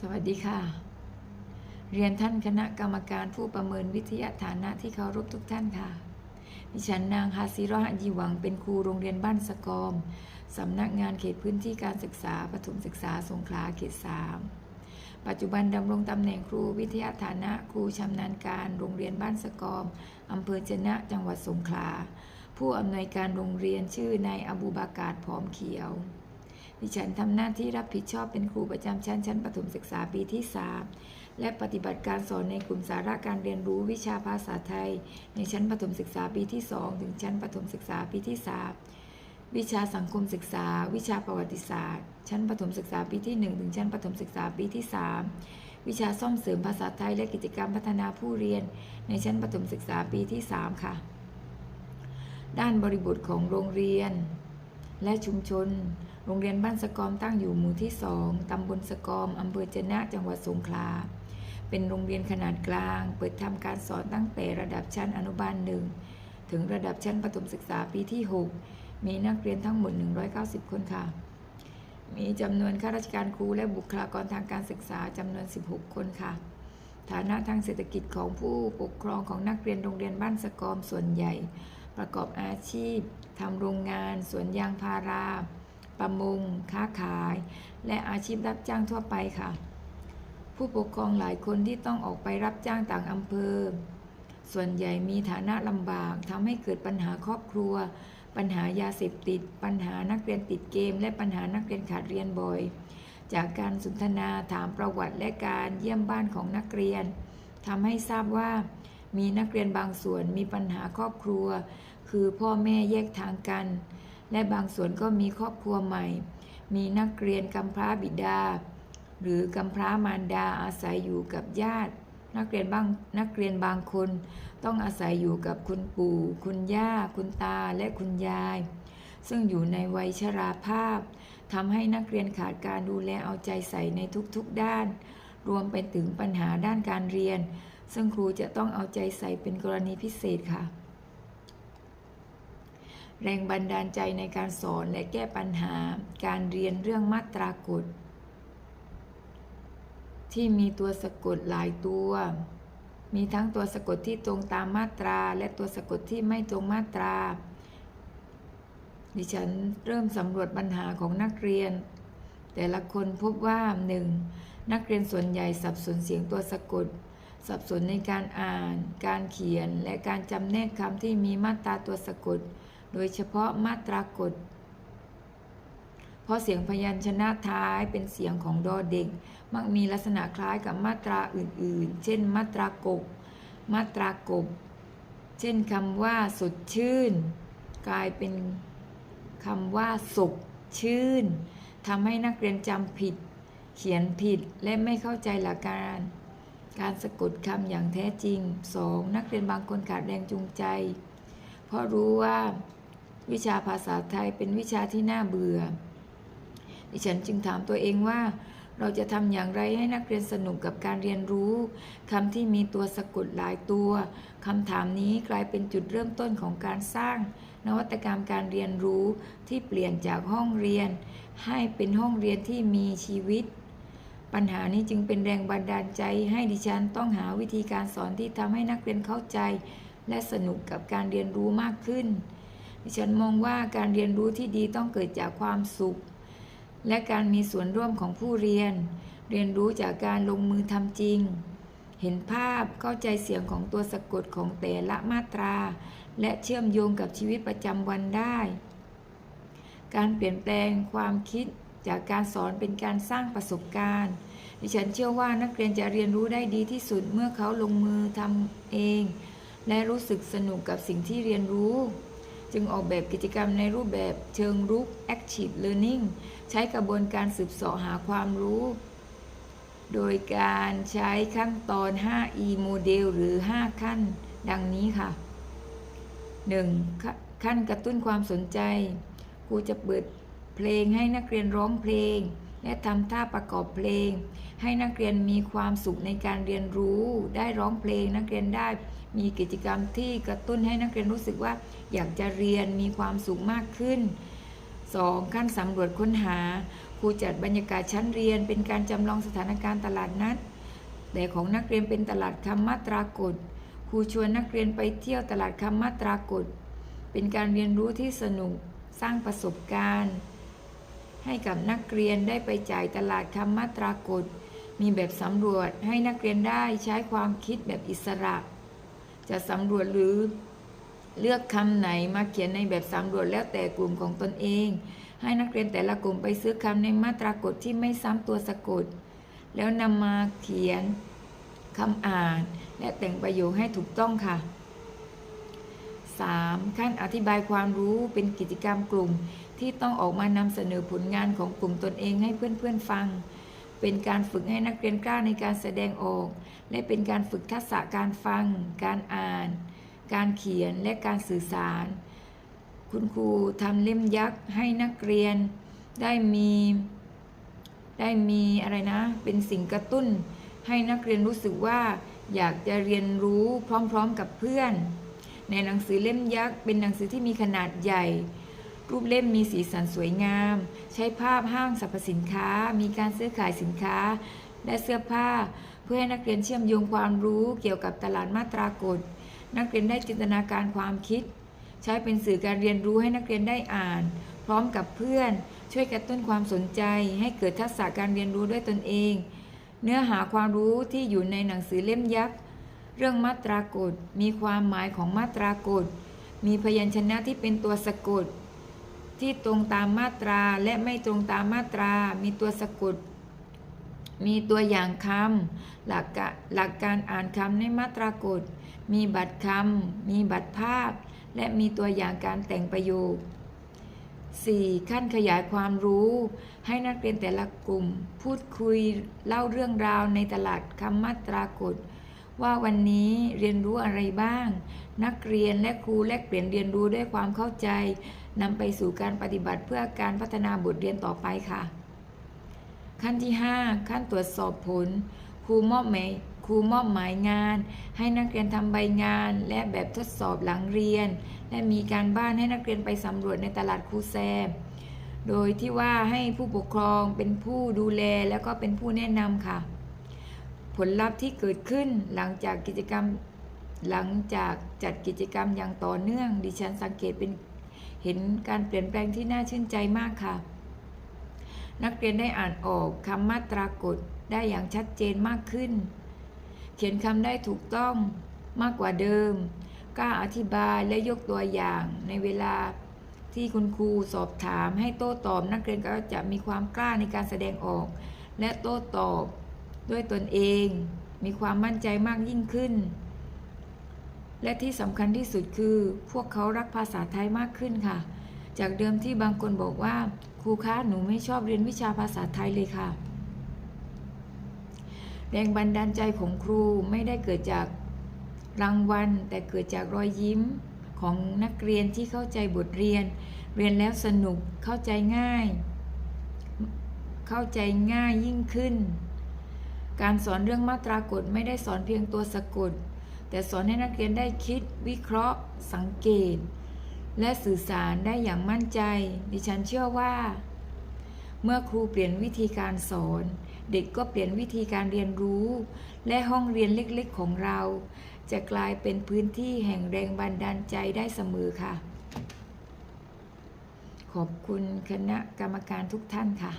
สวัสดีค่ะ เรียนท่านคณะกรรมการผู้ประเมินวิทยาฐานะที่เคารพทุกท่านค่ะ ดิฉันนางฮาซิรอฮะยีหวังเป็นครูโรงเรียนบ้านสกอม สำนักงานเขตพื้นที่การศึกษาปฐมศึกษาสงขลาเขตสามปัจจุบันดำรงตำแหน่งครูวิทยาฐานะครูชำนาญการโรงเรียนบ้านสกอมอำเภอเจนะจังหวัดสงขลา ผู้อำนวยการโรงเรียนชื่อนายอบูบากาศผอมเขียว ดิฉันทำหน้าที่รับผิดชอบเป็นครูประจำชั้นชั้นประถมศึกษาปีที่ 3 และปฏิบัติการสอนในกลุ่มสาระการเรียนรู้วิชาภาษาไทย ในชั้นประถมศึกษาปีที่ 2 ถึงชั้นประถมศึกษาปีที่ 3 วิชาสังคมศึกษา วิชาประวัติศาสตร์ ชั้นประถมศึกษาปีที่ 1 ถึงชั้นประถมศึกษาปีที่ 3 วิชาซ่อมเสริมภาษาไทยและกิจกรรมพัฒนาผู้เรียน ในชั้นประถมศึกษาปีที่ 3 ค่ะ ด้านบริบทของโรงเรียน และชุมชน โรงเรียนบ้านสกอมตั้งอยู่หมู่ที่2ตำบลสกอมอำเภอเจนะ จังหวัดสงขลา เป็นโรงเรียนขนาดกลาง เปิดทำการสอนตั้งแต่ระดับชั้นอนุบาลหนึ่งถึงระดับชั้นประถมศึกษาปีที่ 6 มีนักเรียนทั้งหมด 190 คนค่ะ มีจำนวนข้าราชการครูและบุคลากรทางการศึกษาจำนวน 16 คนค่ะ ฐานะทางเศรษฐกิจของผู้ปกครองของนักเรียนโรงเรียนบ้านสกอมส่วนใหญ่ ประกอบอาชีพทำโรงงาน สวนยางพารา ประมง ค้าขาย และอาชีพรับจ้างทั่วไปค่ะ ผู้ปกครองหลายคนที่ต้องออกไปรับจ้างต่างอำเภอ ส่วนใหญ่มีฐานะลำบากทำให้เกิดปัญหาครอบครัว ปัญหายาเสพติด ปัญหานักเรียนติดเกม และปัญหานักเรียนขาดเรียนบ่อย จากการสนทนาถามประวัติและการเยี่ยมบ้านของนักเรียนทำให้ทราบว่ามีนักเรียนบางส่วนมีปัญหาครอบครัว คือพ่อแม่แยกทางกัน และบางส่วนก็มีครอบครัวใหม่ มีนักเรียนกำพร้าบิดา หรือกำพร้ามารดาอาศัยอยู่กับญาติ นักเรียนบางนักเรียนบางคน ต้องอาศัยอยู่กับคุณปู่ คุณย่า คุณตาและคุณยาย ซึ่งอยู่ในวัยชราภาพทำให้นักเรียนขาดการดูแลเอาใจใส่ในทุกๆด้าน รวมไปถึงปัญหาด้านการเรียน ซึ่งครูจะต้องเอาใจใส่เป็นกรณีพิเศษค่ะ แรงบันดาลใจในการสอนและแก้ปัญหา การเรียนเรื่องมาตรากฎ ที่มีตัวสะกดหลายตัว มีทั้งตัวสะกดที่ตรงตามมาตรา และตัวสะกดที่ไม่ตรงมาตรา ดิฉันเริ่มสำรวจปัญหาของนักเรียน แต่ละคนพบว่า 1. นักเรียนส่วนใหญ่สับสนเสียงตัวสะกดสับสนในการอ่าน การเขียน และการจำแนกคำที่มีมาตราตัวสะกด โดยเฉพาะมาตรากฎเพราะเสียงพยัญชนะท้ายเป็นเสียงของดอเด็ก มักมีลักษณะคล้ายกับมาตราอื่นๆ เช่น มาตรากก มาตรากบ เช่นคำว่าสดชื่น กลายเป็นคำว่าสุกชื่นทำให้นักเรียนจำผิด เขียนผิดและไม่เข้าใจหลักการ การสะกดคำอย่างแท้จริง 2. นักเรียนบางคนขาดแรงจูงใจ เพราะรู้ว่า วิชาภาษาไทยเป็นวิชาที่น่าเบื่อ ดิฉันจึงถามตัวเองว่า เราจะทำอย่างไรให้นักเรียนสนุกกับการเรียนรู้คำที่มีตัวสะกดหลายตัวคำถามนี้กลายเป็นจุดเริ่มต้นของการสร้าง นวัตกรรมการเรียนรู้ที่เปลี่ยนจากห้องเรียน ให้เป็นห้องเรียนที่มีชีวิตปัญหานี้จึงเป็นแรงบันดาลใจให้ดิฉันต้องหาวิธีการสอนที่ทำให้นักเรียนเข้าใจ และสนุกกับการเรียนรู้มากขึ้น ดิฉันมองว่าการเรียนรู้ที่ดีต้องเกิดจากความสุข และการมีส่วนร่วมของผู้เรียน เรียนรู้จากการลงมือทำจริง เห็นภาพเข้าใจเสียงของตัวสะกดของแต่ละมาตรา และเชื่อมโยงกับชีวิตประจำวันได้ การเปลี่ยนแปลงความคิดจากการสอนเป็นการสร้างประสบการณ์ ดิฉันเชื่อว่านักเรียนจะเรียนรู้ได้ดีที่สุดเมื่อเขาลงมือทำเอง และรู้สึกสนุกกับสิ่งที่เรียนรู้ จึงออกแบบกิจกรรมในรูปแบบเชิงรุก Active Learning ใช้กระบวนการสืบเสาะหาความรู้ โดยการใช้ขั้นตอน 5E โมเดลหรือ 5 ขั้น ดังนี้ค่ะ 1. ขั้นกระตุ้นความสนใจ ครูจะเปิดเพลงให้นักเรียนร้องเพลง และทำท่าประกอบเพลง ให้นักเรียนมีความสุขในการเรียนรู้ ได้ร้องเพลงนักเรียนได้ มีกิจกรรมที่กระตุ้นให้นักเรียนรู้สึกว่าอยากจะเรียนมีความสุขมากขึ้น 2. ขั้นสำรวจค้นหาครูจัดบรรยากาศชั้นเรียน เป็นการจำลองสถานการณ์ตลาดนัด แต่ของนักเรียนเป็นตลาดคำมาตรากฏครูชวนนักเรียนไปเที่ยวตลาดคำมาตรากฏ เป็นการเรียนรู้ที่สนุกสร้างประสบการณ์ ให้กับนักเรียนได้ไปจ่ายตลาดคำมาตรากฏ มีแบบสำรวจให้นักเรียนได้ใช้ความคิดแบบอิสระ จะสำรวจหรือเลือกคำไหนมาเขียนในแบบสำรวจแล้วแต่กลุ่มของตนเอง ให้นักเรียนแต่ละกลุ่มไปซื้อคำในมาตรากฏที่ไม่ซ้ำตัวสะกด แล้วนำมาเขียนคำอ่าน และแต่งประโยคให้ถูกต้องค่ะ 3. ขั้นอธิบายความรู้เป็นกิจกรรมกลุ่ม ที่ต้องออกมานำเสนอผลงานของกลุ่มตนเองให้เพื่อนๆฟัง เป็นการฝึกให้นักเรียนกล้าในการแสดงออก และเป็นการฝึกทักษะการฟัง การอ่าน การเขียนและการสื่อสาร คุณครูทำเล่มยักษ์ให้นักเรียนได้มีได้มีอะไรนะ เป็นสิ่งกระตุ้น ให้นักเรียนรู้สึกว่าอยากจะเรียนรู้พร้อมๆกับเพื่อน ในหนังสือเล่มยักษ์เป็นหนังสือที่มีขนาดใหญ่ รูปเล่มมีสีสันสวยงาม ใช้ภาพห้างสรรพสินค้า มีการซื้อขายสินค้า และเสื้อผ้า เพื่อให้นักเรียนเชื่อมโยงความรู้เกี่ยวกับตลาดมาตรากฏ นักเรียนได้จินตนาการความคิด ใช้เป็นสื่อการเรียนรู้ให้นักเรียนได้อ่าน พร้อมกับเพื่อน ช่วยกระตุ้นความสนใจ ให้เกิดทักษะการเรียนรู้ด้วยตนเอง เนื้อหาความรู้ที่อยู่ในหนังสือเล่มยักษ์เรื่องมาตรากฏมีความหมายของมาตรากฏมีพยัญชนะที่เป็นตัวสะกด ที่ตรงตามมาตราและไม่ตรงตามมาตรา มีตัวสะกด มีตัวอย่างคำหลักกหลักการอ่านคำในมาตรากฏมีบัตรคำ มีบัตรภาพ และมีตัวอย่างการแต่งประโยค 4. ขั้นขยายความรู้ ให้นักเรียนแต่ละกลุ่ม พูดคุยเล่าเรื่องราวในตลาดคำมาตรากฏว่าวันนี้เรียนรู้อะไรบ้าง นักเรียนและครูแลกเปลี่ยนเรียนรู้ด้วยความเข้าใจ นำไปสู่การปฏิบัติเพื่อการพัฒนาบทเรียนต่อไปค่ะ ขั้นที่ 5 ขั้นตรวจสอบผล ครูมอบหมายครูมอบหมายงาน ให้นักเรียนทำใบงาน และแบบทดสอบหลังเรียน และมีการบ้านให้นักเรียนไปสำรวจในตลาดครูแซม โดยที่ว่าให้ผู้ปกครองเป็นผู้ดูแลแล้วก็เป็นผู้แนะนำค่ะ ผลลัพธ์ที่เกิดขึ้นหลังจากกิจกรรมหลังจากจัดกิจกรรมอย่างต่อเนื่อง ดิฉันสังเกตเป็น เห็นการเปลี่ยนแปลงที่น่าชื่นใจมากค่ะ นักเรียนได้อ่านออกคำมาตรากฏได้อย่างชัดเจนมากขึ้น เขียนคำได้ถูกต้องมากกว่าเดิม กล้าอธิบายและยกตัวอย่างในเวลาที่คุณครูสอบถามให้โต้ตอบนักเรียนก็จะมีความกล้าในการแสดงออก และโต้ตอบด้วยตนเอง มีความมั่นใจมากยิ่งขึ้น และที่สำคัญที่สุดคือ พวกเขารักภาษาไทยมากขึ้นค่ะ จากเดิมที่บางคนบอกว่า ครูคะหนูไม่ชอบเรียนวิชาภาษาไทยเลยค่ะ แรงบันดาลใจของครูไม่ได้เกิดจากรางวัล แต่เกิดจากรอยยิ้มของนักเรียนที่เข้าใจบทเรียน เรียนแล้วสนุกเข้าใจง่าย เข้าใจง่ายยิ่งขึ้น การสอนเรื่องมาตรากฏไม่ได้สอนเพียงตัวสะกด แต่สอนให้นักเรียนได้คิดวิเคราะห์ สังเกต และสื่อสารได้อย่างมั่นใจ ดิฉันเชื่อว่า เมื่อครูเปลี่ยนวิธีการสอน เด็กก็เปลี่ยนวิธีการเรียนรู้ และห้องเรียนเล็กๆของเรา จะกลายเป็นพื้นที่แห่งแรงบันดาลใจได้เสมอค่ะ ขอบคุณคณะกรรมการทุกท่านค่ะ